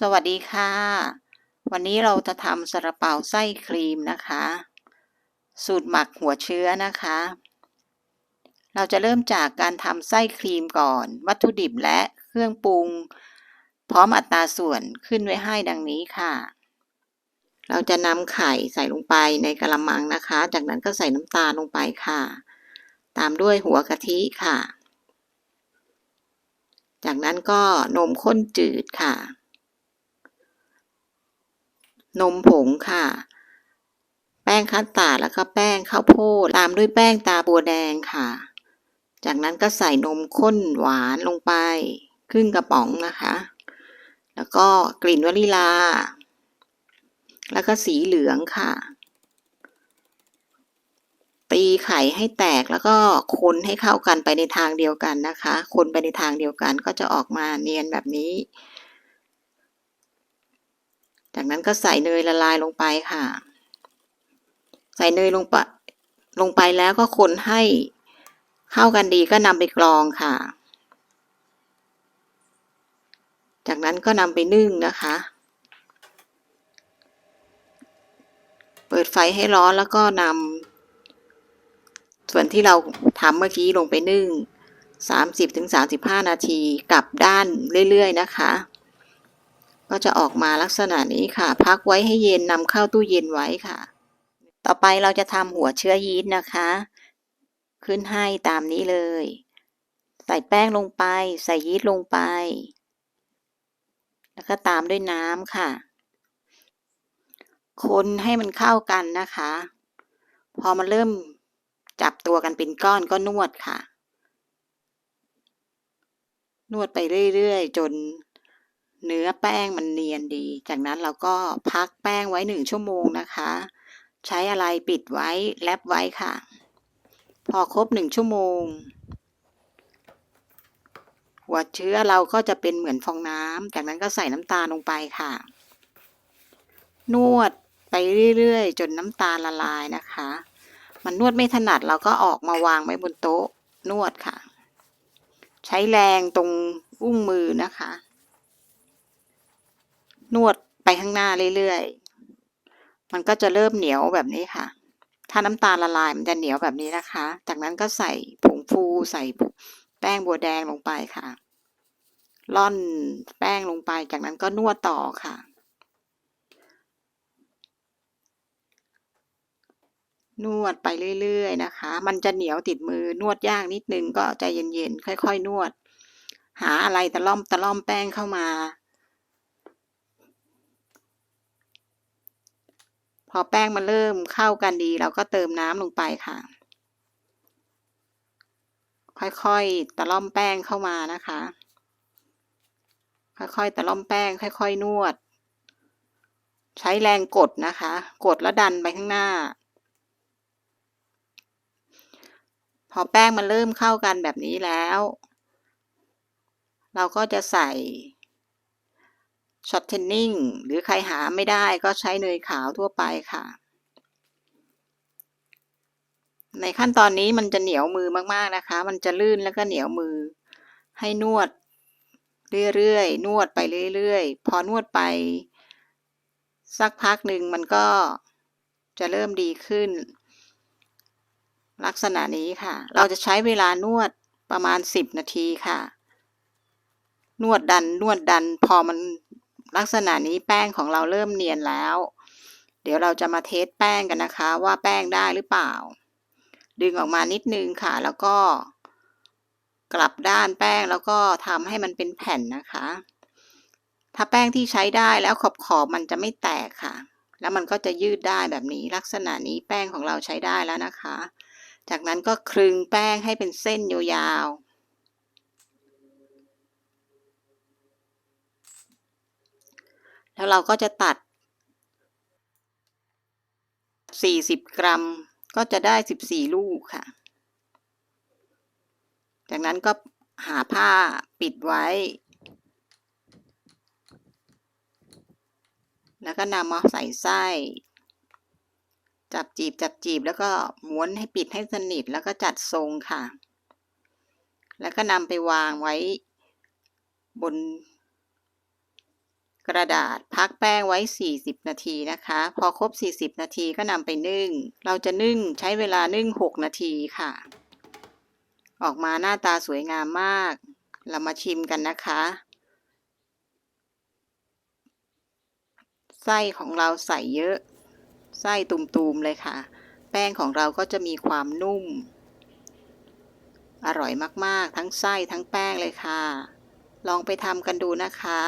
สวัสดีค่ะ วันนี้เราจะทำซาลาเปาไส้ครีมนะคะ สูตรหมักหัวเชื้อนะคะ เราจะเริ่มจากการทำไส้ครีมก่อน วัตถุดิบและเครื่องปรุง พร้อมอัตราส่วนขึ้นไว้ให้ดังนี้ค่ะ เราจะนำไข่ใส่ลงไปในกระมังนะคะ จากนั้นก็ใส่น้ำตาลลงไปค่ะ ตามด้วยหัวกะทิค่ะ จากนั้นก็นมข้นจืดค่ะ นมผงค่ะ แป้งคัสตาร์ดแล้วก็แป้งข้าวโพดตามด้วยแป้งตาบัวแดงค่ะ จากนั้นก็ใส่นมข้นหวานลงไป ครึ่งกระป๋องนะคะ แล้วก็กลิ่นวานิลา แล้วก็สีเหลืองค่ะ ตีไข่ให้แตกแล้วก็คนให้เข้ากันไปในทางเดียวกันนะคะ คนไปในทางเดียวกันก็จะออกมาเนียนแบบนี้ จากนั้นก็ใส่เนยละลายลงไปค่ะ ใส่เนยลงไปลงไปแล้วก็คนให้เข้ากันดีก็นำไปกรองค่ะ จากนั้นก็นำไปนึ่งนะคะ เปิดไฟให้ร้อนแล้วก็นำส่วนที่เราทำเมื่อกี้ลงไปนึ่ง 30-35 นาทีกลับด้านเรื่อยๆนะคะ ก็จะออกมาลักษณะนี้ค่ะ พักไว้ให้เย็นนำเข้าตู้เย็นไว้ค่ะ ต่อไปเราจะทำหัวเชื้อยีสต์นะคะ ขึ้นให้ตามนี้เลย ใส่แป้งลงไป ใส่ยีสต์ลงไป แล้วก็ตามด้วยน้ำค่ะ คนให้มันเข้ากันนะคะ พอมันเริ่มจับตัวกันเป็นก้อนก็นวดค่ะ นวดไปเรื่อยๆ จน เนื้อแป้งมันเนียนดี จากนั้นเราก็พักแป้งไว้หนึ่งชั่วโมงนะคะ ใช้อะไรปิดไว้แลบไว้ค่ะ พอครบหนึ่งชั่วโมง หัวเชื้อเราก็จะเป็นเหมือนฟองน้ำจากนั้นก็ใส่น้ำตาลลงไปค่ะ นวดไปเรื่อยๆ จนน้ำตาลละลายนะคะ มันนวดไม่ถนัดเราก็ออกมาวางไว้บนโต๊ะนวดค่ะ ใช้แรงตรงอุ้งมือนะคะ นวดไปข้างหน้าเรื่อยๆ มันก็จะเริ่มเหนียวแบบนี้ค่ะ ถ้าน้ำตาลละลายมันจะเหนียวแบบนี้นะคะ จากนั้นก็ใส่ผงฟูใส่แป้งบัวแดงลงไปค่ะร่อนแป้งลงไป จากนั้นก็นวดต่อค่ะ นวดไปเรื่อยๆนะคะ มันจะเหนียวติดมือนวดยากนิดนึงก็ใจเย็นๆ ค่อย ๆ นวด หาอะไรตะล่อมตะล่อมแป้งเข้ามา พอแป้งมันเริ่มเข้ากันดี เราก็เติมน้ำลงไปค่ะ ค่อยๆตะล่อมแป้งเข้ามานะคะ ค่อยๆตะล่อมแป้ง ค่อย ๆ นวด ใช้แรงกดนะคะ กดแล้วดันไปข้างหน้า พอแป้งมันเริ่มเข้ากันแบบนี้แล้ว เราก็จะใส่ ช็อตเทนนิ่งหรือใครหาไม่ได้ก็ใช้เนยขาวทั่วไปค่ะ ในขั้นตอนนี้มันจะเหนียวมือมากๆนะคะ มันจะลื่นแล้วก็เหนียวมือ ให้นวดเรื่อยๆนวดไปเรื่อยๆ พอนวดไป สักพักหนึ่งมันก็จะเริ่มดีขึ้น ลักษณะนี้ค่ะ เราจะใช้เวลานวดประมาณ 10 นาทีค่ะ นวดดันนวดดันพอมัน ลักษณะนี้แป้งของเราเริ่มเนียนแล้ว เดี๋ยวเราจะมาเทสแป้งกันนะคะ ว่าแป้งได้หรือเปล่า ดึงออกมานิดนึงค่ะ แล้วก็ กลับด้านแป้งแล้วก็ทำให้มันเป็นแผ่นนะคะ ถ้าแป้งที่ใช้ได้แล้วขอบขอบมันจะไม่แตกค่ะ แล้วมันก็จะยืดได้แบบนี้ ลักษณะนี้แป้งของเราใช้ได้แล้วนะคะ จากนั้นก็คลึงแป้งให้เป็นเส้นยาวๆ แล้วเราก็จะตัด 40 กรัม ก็จะได้ 14 ลูกค่ะ จากนั้นก็หาผ้าปิดไว้ แล้วก็นำมาใส่ไส้ จับจีบจับจีบแล้วก็ม้วนให้ปิดให้สนิทแล้วก็จัดทรงค่ะ แล้วก็นำไปวางไว้บน กระดาษพักแป้งไว้ 40 นาทีนะคะ พอครบ 40 นาทีก็นำไปนึ่ง เราจะนึ่งใช้เวลานึ่ง 6 นาทีค่ะ ออกมาหน้าตาสวยงามมาก เรามาชิมกันนะคะ ไส้ของเราใส่เยอะ ไส้ตุมๆเลยค่ะ แป้งของเราก็จะมีความนุ่ม อร่อยมากๆ ทั้งไส้ทั้งแป้งเลยค่ะ ลองไปทำกันดูนะคะ